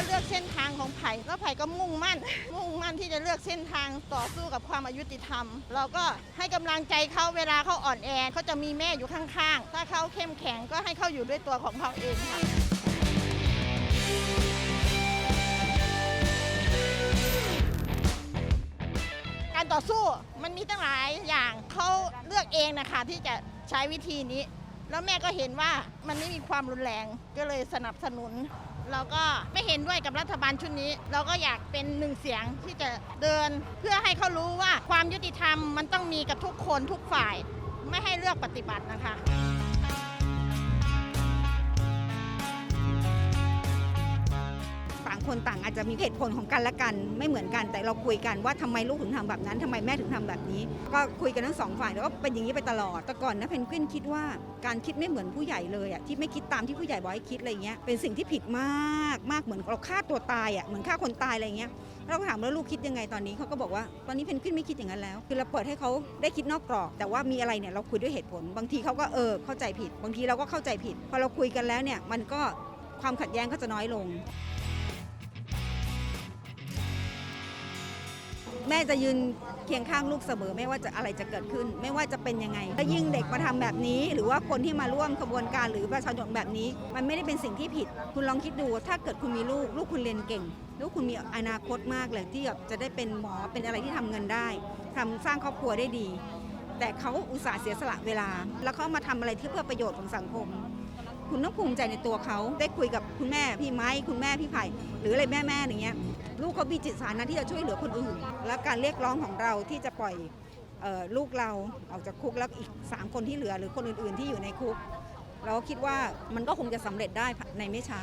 ก็เลือกเส้นทางของไผ่แล้วไผ่ก็มุ่งมั่น มุ่งมั่นที่จะเลือกเส้นทางต่อสู้กับความอายุติธรรม เราก็ให้กำลังใจเขาเวลาเขาอ่อนแอเขาจะมีแม่อยู่ข้างๆ ถ้าเขาเข้มแข็งก็ให้เขาอยู่ด้วยตัวของเขาเองค่ะการต่อสู้มันมีตั้งหลายอย่างเขาเลือกเองนะคะที่จะใช้วิธีนี้ แล้วแม่ก็เห็นว่ามันไม่มีความรุนแรงก็เลยสนับสนุน เราก็ไม่เห็นด้วยกับรัฐบาลชุดนี้ เราก็อยากเป็นหนึ่งเสียงที่จะเดิน เพื่อให้เขารู้ว่าความยุติธรรมมันต้องมีกับทุกคนทุกฝ่าย ไม่ให้เลือกปฏิบัตินะคะางคนต่างอาจจะมีเหตุผลของกันและกันไม่เหมือนกัน แต่เราคุยกันว่าทำไมลูกถึงทำแบบนั้นทำไมแม่ถึงทำแบบนี้ ก็คุยกันทั้งสองฝ่ายแล้วก็เป็นอย่างนี้ไปตลอดแต่ก่อนนะเพนกวินคิดว่าการคิดไม่เหมือนผู้ใหญ่เลยอะที่ไม่คิดตามที่ผู้ใหญ่บอกให้คิดอะไรเงี้ยเป็นสิ่งที่ผิดมากมากเหมือนเราฆ่าตัวตายอะเหมือนฆ่าคนตายอะไรเงี้ยเราก็ถามว่าลูกคิดยังไงตอนนี้เขาก็บอกว่าตอนนี้เพนกวินไม่คิดอย่างนั้นแล้ว คือเราเปิดให้เขาได้คิดนอกกรอบ แต่ว่ามีอะไรเนี่ยเราคุยด้วยเหตุผล บางทีเขาก็เออเข้าใจผิด บางทีเราก็เข้าใจผิด พอเราคุยกันแล้วเนี่ยมันก็ความขัดแย้งก็จะน้อยลง แม่จะยืนเคียงข้างลูกเสมอ ไม่ว่าจะอะไรจะเกิดขึ้น ไม่ว่าจะเป็นยังไงถ้ายิ่งเด็กมาทำแบบนี้ หรือว่าคนที่มาร่วมขบวนการหรือประชาชนแบบนี้ มันไม่ได้เป็นสิ่งที่ผิด คุณลองคิดดู ถ้าเกิดคุณมีลูก ลูกคุณเรียนเก่ง ลูกคุณมีอนาคตมากเลยที่แบบจะได้เป็นหมอเป็นอะไรที่ทำเงินได้ทำสร้างครอบครัวได้ดี แต่เขาอุตส่าห์เสียสละเวลา แล้วเขามาทำอะไรที่เพื่อประโยชน์ของสังคม คุณต้องภูมิใจในตัวเขา ได้คุยกับคุณแม่พี่ไม้คุณแม่พี่ไผ่หรืออะไรแม่แม่ๆอย่างเงี้ยลูกเขามีจิตสาธารณะที่จะช่วยเหลือคนอื่น และการเรียกร้องของเราที่จะปล่อยออลูกเราออกจากคุกแล้วอีก 3 คนที่เหลือหรือคนอื่น ๆ ที่อยู่ในคุก เราคิดว่ามันก็คงจะสำเร็จได้ในไม่ช้า